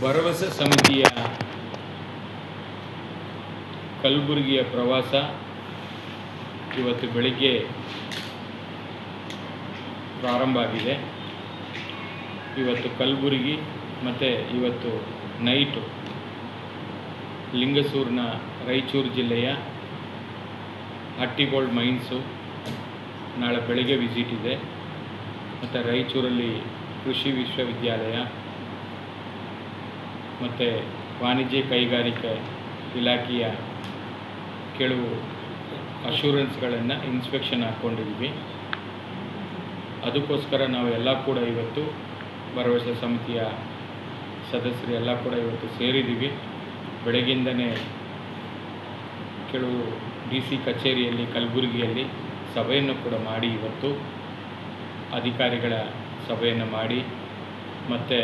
ಭರವಸೆ ಸಮಿತಿಯ ಕಲಬುರಗಿಯ ಪ್ರವಾಸ ಇವತ್ತು ಬೆಳಿಗ್ಗೆ ಪ್ರಾರಂಭ ಆಗಿದೆ. ಇವತ್ತು ಕಲಬುರಗಿ ಮತ್ತು ಇವತ್ತು ನೈಟು ಲಿಂಗಸೂರಿನ ರಾಯಚೂರು ಜಿಲ್ಲೆಯ ಹಟ್ಟಿಗೋಲ್ಡ್ ಮೈನ್ಸು ನಾಳೆ ಬೆಳಗ್ಗೆ ವಿಸಿಟ್ ಇದೆ. ಮತ್ತು ರಾಯಚೂರಲ್ಲಿ ಕೃಷಿ ವಿಶ್ವವಿದ್ಯಾಲಯ ಮತ್ತು ವಾಣಿಜ್ಯ ಕೈಗಾರಿಕೆ ಇಲಾಖೆಯ ಕೆಲವು ಅಶೂರೆನ್ಸ್ಗಳನ್ನು ಇನ್ಸ್ಪೆಕ್ಷನ್ ಹಾಕ್ಕೊಂಡಿದ್ದೀವಿ ಅದಕ್ಕೋಸ್ಕರ ನಾವು ಎಲ್ಲ ಕೂಡ ಇವತ್ತು ಭರವಸೆ ಸಮಿತಿಯ ಸದಸ್ಯರು ಎಲ್ಲ ಕೂಡ ಇವತ್ತು ಸೇರಿದ್ದೀವಿ ಬೆಳಗ್ಗಿಂದನೇ ಕೆಲವು ಡಿ ಸಿ ಕಚೇರಿಯಲ್ಲಿ, ಕಲಬುರಗಿಯಲ್ಲಿ ಸಭೆಯನ್ನು ಕೂಡ ಮಾಡಿ ಇವತ್ತು. ಅಧಿಕಾರಿಗಳ ಸಭೆಯನ್ನು ಮಾಡಿ ಮತ್ತು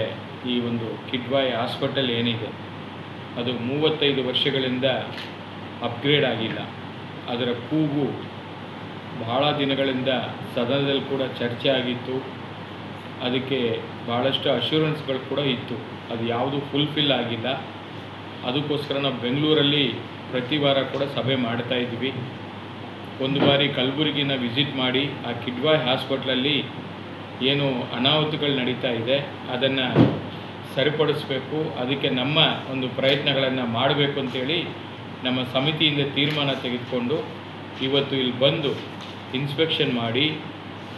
ಈ ಒಂದು ಕಿಡ್ವಾಯ್ ಹಾಸ್ಪಿಟಲ್ ಏನಿದೆ, ಅದು ಮೂವತ್ತೈದು ವರ್ಷಗಳಿಂದ ಅಪ್ಗ್ರೇಡ್ ಆಗಿಲ್ಲ. ಅದರ ಕೂಗು ಬಹಳ ದಿನಗಳಿಂದ ಸದನದಲ್ಲಿ ಕೂಡ ಚರ್ಚೆ ಆಗಿತ್ತು. ಅದಕ್ಕೆ ಭಾಳಷ್ಟು ಅಶ್ಯೂರೆನ್ಸ್ಗಳು ಕೂಡ ಇತ್ತು. ಅದು ಯಾವುದು ಫುಲ್ಫಿಲ್ ಆಗಿಲ್ಲ. ಅದಕ್ಕೋಸ್ಕರ ನಾವು ಬೆಂಗಳೂರಲ್ಲಿ ಪ್ರತಿ ವಾರ ಕೂಡ ಸಭೆ ಮಾಡ್ತಾ ಇದ್ವಿ. ಒಂದು ಬಾರಿ ಕಲಬುರಗಿನ ವಿಸಿಟ್ ಮಾಡಿ ಆ ಕಿಡ್ವಾಯ್ ಹಾಸ್ಪಿಟ್ಲಲ್ಲಿ ಏನು ಅನಾಹುತಗಳು ನಡೀತಾ ಇದೆ, ಅದನ್ನು ಸರಿಪಡಿಸ್ಬೇಕು, ಅದಕ್ಕೆ ನಮ್ಮ ಒಂದು ಪ್ರಯತ್ನಗಳನ್ನು ಮಾಡಬೇಕು ಅಂತೇಳಿ ನಮ್ಮ ಸಮಿತಿಯಿಂದ ತೀರ್ಮಾನ ತೆಗೆದುಕೊಂಡು ಇವತ್ತು ಇಲ್ಲಿ ಬಂದು ಇನ್ಸ್ಪೆಕ್ಷನ್ ಮಾಡಿ,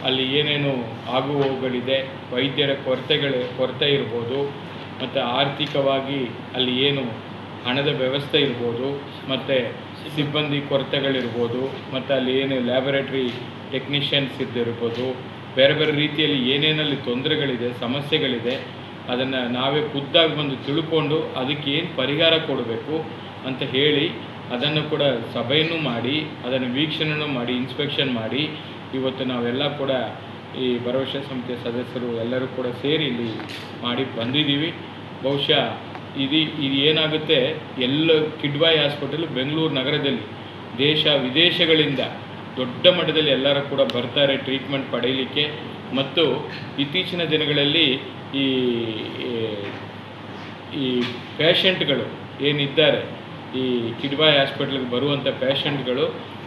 ಅಲ್ಲಿ ಏನೇನು ಆಗುಹೋಗುಗಳಿದೆ ವೈದ್ಯರ ಕೊರತೆಗಳ, ಕೊರತೆ ಇರ್ಬೋದು, ಮತ್ತು ಆರ್ಥಿಕವಾಗಿ ಅಲ್ಲಿ ಏನು ಹಣದ ವ್ಯವಸ್ಥೆ ಇರ್ಬೋದು, ಮತ್ತು ಸಿಬ್ಬಂದಿ ಕೊರತೆಗಳಿರ್ಬೋದು, ಮತ್ತು ಅಲ್ಲಿ ಏನು ಲ್ಯಾಬೊರೇಟ್ರಿ ಟೆಕ್ನಿಷಿಯನ್ಸ್ ಇದ್ದಿರ್ಬೋದು, ಬೇರೆ ಬೇರೆ ರೀತಿಯಲ್ಲಿ ಏನೇನಲ್ಲಿ ತೊಂದರೆಗಳಿದೆ, ಸಮಸ್ಯೆಗಳಿದೆ ಅದನ್ನು ನಾವೇ ಖುದ್ದಾಗಿ ಬಂದು ತಿಳ್ಕೊಂಡು ಅದಕ್ಕೆ ಏನು ಪರಿಹಾರ ಕೊಡಬೇಕು ಅಂತ ಹೇಳಿ ಅದನ್ನು ಕೂಡ ಸಭೆಯನ್ನು ಮಾಡಿ, ಅದನ್ನು ವೀಕ್ಷಣೆಯೂ ಮಾಡಿ ಇನ್ಸ್ಪೆಕ್ಷನ್ ಮಾಡಿ, ಇವತ್ತು ನಾವೆಲ್ಲ ಕೂಡ ಈ ಭರವಸೆ ಸಮಿತಿಯ ಸದಸ್ಯರು ಎಲ್ಲರೂ ಕೂಡ ಸೇರಿ ಇಲ್ಲಿ ಮಾಡಿ ಬಂದಿದ್ದೀವಿ. ಬಹುಶಃ ಇದು ಇದು ಏನಾಗುತ್ತೆ, ಎಲ್ಲ ಕಿಡ್ವಾಯಿ ಹಾಸ್ಪಿಟಲ್ ಬೆಂಗಳೂರು ನಗರದಲ್ಲಿ ದೇಶ ವಿದೇಶಗಳಿಂದ ದೊಡ್ಡ ಮಟ್ಟದಲ್ಲಿ ಎಲ್ಲರೂ ಕೂಡ ಬರ್ತಾರೆ ಟ್ರೀಟ್ಮೆಂಟ್ ಪಡೆಯಲಿಕ್ಕೆ. ಮತ್ತು ಇತ್ತೀಚಿನ ದಿನಗಳಲ್ಲಿ ಈ ಈ ಪೇಷಂಟ್ಗಳು ಏನಿದ್ದಾರೆ ಈ ಕಿಡ್ಬಾಯ್ ಹಾಸ್ಪಿಟ್ಲಿಗೆ ಬರುವಂಥ ಪೇಷಂಟ್ಗಳು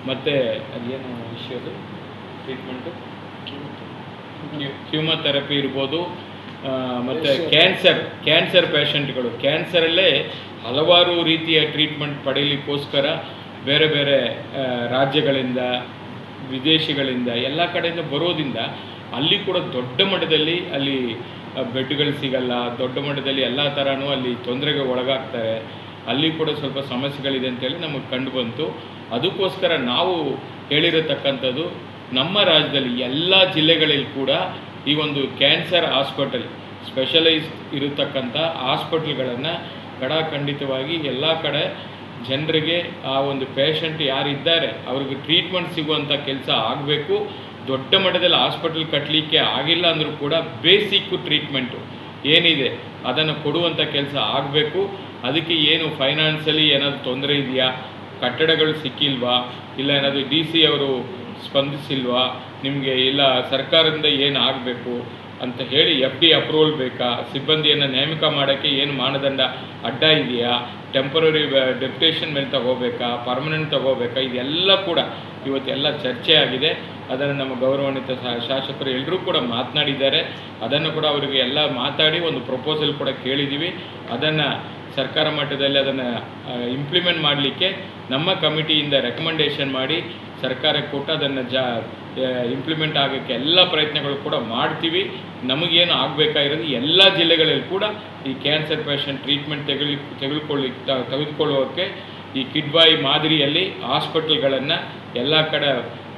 ಮತ್ತು ಅದೇನು ವಿಷಯದು ಟ್ರೀಟ್ಮೆಂಟು ಕ್ಯೂಮೊಥೆರಪಿ ಇರ್ಬೋದು ಮತ್ತು ಕ್ಯಾನ್ಸರ್ ಕ್ಯಾನ್ಸರ್ ಪೇಷಂಟ್ಗಳು ಕ್ಯಾನ್ಸರಲ್ಲೇ ಹಲವಾರು ರೀತಿಯ ಟ್ರೀಟ್ಮೆಂಟ್ ಪಡೆಯಲಿಕ್ಕೋಸ್ಕರ ಬೇರೆ ಬೇರೆ ರಾಜ್ಯಗಳಿಂದ ವಿದೇಶಿಗಳಿಂದ ಎಲ್ಲ ಕಡೆಯಿಂದ ಬರೋದ್ರಿಂದ ಅಲ್ಲಿ ಕೂಡ ದೊಡ್ಡ ಮಟ್ಟದಲ್ಲಿ ಅಲ್ಲಿ ಬೆಡ್ಗಳು ಸಿಗಲ್ಲ, ದೊಡ್ಡ ಮಟ್ಟದಲ್ಲಿ ಎಲ್ಲ ಥರನೂ ಅಲ್ಲಿ ತೊಂದರೆಗೆ ಒಳಗಾಗ್ತಾರೆ. ಅಲ್ಲಿ ಕೂಡ ಸ್ವಲ್ಪ ಸಮಸ್ಯೆಗಳಿದೆ ಅಂತೇಳಿ ನಮಗೆ ಕಂಡು ಬಂತು. ಅದಕ್ಕೋಸ್ಕರ ನಾವು ಹೇಳಿರತಕ್ಕಂಥದ್ದು ನಮ್ಮ ರಾಜ್ಯದಲ್ಲಿ ಎಲ್ಲ ಜಿಲ್ಲೆಗಳಲ್ಲಿ ಕೂಡ ಈ ಒಂದು ಕ್ಯಾನ್ಸರ್ ಹಾಸ್ಪಿಟಲ್ ಸ್ಪೆಷಲೈಸ್ ಇರತಕ್ಕಂಥ ಹಾಸ್ಪಿಟ್ಲ್ಗಳನ್ನು ಖಡಾಖಂಡಿತವಾಗಿ ಎಲ್ಲ ಕಡೆ ಜನರಿಗೆ ಆ ಒಂದು ಪೇಷಂಟ್ ಯಾರಿದ್ದಾರೆ, ಅವ್ರಿಗೆ ಟ್ರೀಟ್ಮೆಂಟ್ ಸಿಗುವಂಥ ಕೆಲಸ ಆಗಬೇಕು. ದೊಡ್ಡ ಮಟ್ಟದಲ್ಲಿ ಹಾಸ್ಪಿಟಲ್ ಕಟ್ಟಲಿಕ್ಕೆ ಆಗಿಲ್ಲ ಅಂದರೂ ಕೂಡ ಬೇಸಿಕ್ಕು ಟ್ರೀಟ್ಮೆಂಟು ಏನಿದೆ, ಅದನ್ನು ಕೊಡುವಂಥ ಕೆಲಸ ಆಗಬೇಕು. ಅದಕ್ಕೆ ಏನು ಫೈನಾನ್ಸಲಿ ಏನಾದರೂ ತೊಂದರೆ ಇದೆಯಾ? ಕಟ್ಟಡಗಳು ಸಿಕ್ಕಿಲ್ವಾ? ಇಲ್ಲ ಏನಾದರೂ ಡಿ ಸಿ ಅವರು ಸ್ಪಂದಿಸಿಲ್ವಾ? ನಿಮಗೆ ಇಲ್ಲ ಸರ್ಕಾರದಿಂದ ಏನು ಆಗಬೇಕು ಅಂತ ಹೇಳಿ ಎಫ್ ಡಿ ಅಪ್ರೂವಲ್ ಬೇಕಾ? ಸಿಬ್ಬಂದಿಯನ್ನು ನೇಮಕ ಮಾಡೋಕ್ಕೆ ಏನು ಮಾನದಂಡ? ಅಡ್ಡ ಇದೆಯಾ? ಟೆಂಪರರಿ ಡೆಪ್ಯುಟೇಷನ್ ಮೇಲೆ ತಗೋಬೇಕಾ? ಪರ್ಮನೆಂಟ್ ತಗೋಬೇಕಾ? ಇದೆಲ್ಲ ಕೂಡ ಇವತ್ತೆಲ್ಲ ಚರ್ಚೆ ಆಗಿದೆ. ಅದನ್ನು ನಮ್ಮ ಗೌರವಾನ್ವಿತ ಶಾಸಕರು ಎಲ್ಲರೂ ಕೂಡ ಮಾತನಾಡಿದ್ದಾರೆ. ಅದನ್ನು ಕೂಡ ಅವರಿಗೆ ಎಲ್ಲ ಮಾತಾಡಿ ಒಂದು ಪ್ರಪೋಸಲ್ ಕೂಡ ಕೇಳಿದ್ದೀವಿ. ಅದನ್ನು ಸರ್ಕಾರ ಮಟ್ಟದಲ್ಲಿ ಅದನ್ನು ಇಂಪ್ಲಿಮೆಂಟ್ ಮಾಡಲಿಕ್ಕೆ ನಮ್ಮ ಕಮಿಟಿಯಿಂದ ರೆಕಮೆಂಡೇಷನ್ ಮಾಡಿ ಸರ್ಕಾರಕ್ಕೆ ಕೊಟ್ಟು ಅದನ್ನು ಜಾ ಇಂಪ್ಲಿಮೆಂಟ್ ಆಗೋಕ್ಕೆ ಎಲ್ಲ ಪ್ರಯತ್ನಗಳು ಕೂಡ ಮಾಡ್ತೀವಿ. ನಮಗೇನು ಆಗಬೇಕಾಗಿರೋದು ಎಲ್ಲ ಜಿಲ್ಲೆಗಳಲ್ಲಿ ಕೂಡ ಈ ಕ್ಯಾನ್ಸರ್ ಪೇಷಂಟ್ ಟ್ರೀಟ್ಮೆಂಟ್ ತೆಗೆದು ತೆಗೆದುಕೊಳ್ಳಿ ತೆಗೆದುಕೊಳ್ಳೋಕ್ಕೆ ಈ ಕಿಡ್ಬಾಯಿ ಮಾದರಿಯಲ್ಲಿ ಹಾಸ್ಪಿಟಲ್ಗಳನ್ನು ಎಲ್ಲ ಕಡೆ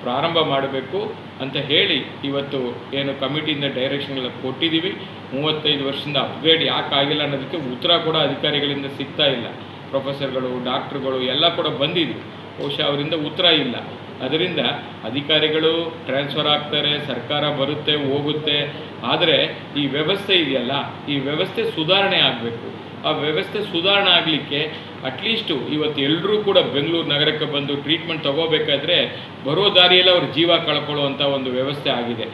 ಪ್ರಾರಂಭ ಮಾಡಬೇಕು ಅಂತ ಹೇಳಿ ಇವತ್ತು ಏನು ಕಮಿಟಿಯಿಂದ ಡೈರೆಕ್ಷನ್ಗಳ ಕೊಟ್ಟಿದ್ದೀವಿ. ಮೂವತ್ತೈದು ವರ್ಷದಿಂದ ಅಪ್ಗ್ರೇಡ್ ಯಾಕೆ ಆಗಿಲ್ಲ ಅನ್ನೋದಕ್ಕೆ ಉತ್ತರ ಕೂಡ ಅಧಿಕಾರಿಗಳಿಂದ ಸಿಗ್ತಾ ಇಲ್ಲ. ಪ್ರೊಫೆಸರ್ಗಳು, ಡಾಕ್ಟ್ರುಗಳು ಎಲ್ಲ ಕೂಡ ಬಂದಿದ್ವಿ. ಬಹುಶಃ ಅವರಿಂದ ಉತ್ತರ ಇಲ್ಲ. ಅದರಿಂದ ಅಧಿಕಾರಿಗಳು ಟ್ರಾನ್ಸ್ಫರ್ ಆಗ್ತಾರೆ, ಸರ್ಕಾರ ಬರುತ್ತೆ, ಹೋಗುತ್ತೆ. ಆದರೆ ಈ ವ್ಯವಸ್ಥೆ ಇದೆಯಲ್ಲ? ಈ ವ್ಯವಸ್ಥೆ ಸುಧಾರಣೆ ಆಗಬೇಕು. ಆ ವ್ಯವಸ್ಥೆ ಸುಧಾರಣೆ ಆಗಲಿಕ್ಕೆ ಅಟ್ಲೀಸ್ಟು ಇವತ್ತು ಎಲ್ಲರೂ ಕೂಡ ಬೆಂಗಳೂರು ನಗರಕ್ಕೆ ಬಂದು ಟ್ರೀಟ್ಮೆಂಟ್ ತಗೋಬೇಕಾದ್ರೆ ಬರೋ ದಾರಿಯಲ್ಲಿ ಅವ್ರ ಜೀವ ಕಳ್ಕೊಳ್ಳುವಂಥ ಒಂದು ವ್ಯವಸ್ಥೆ ಆಗಿದೆ.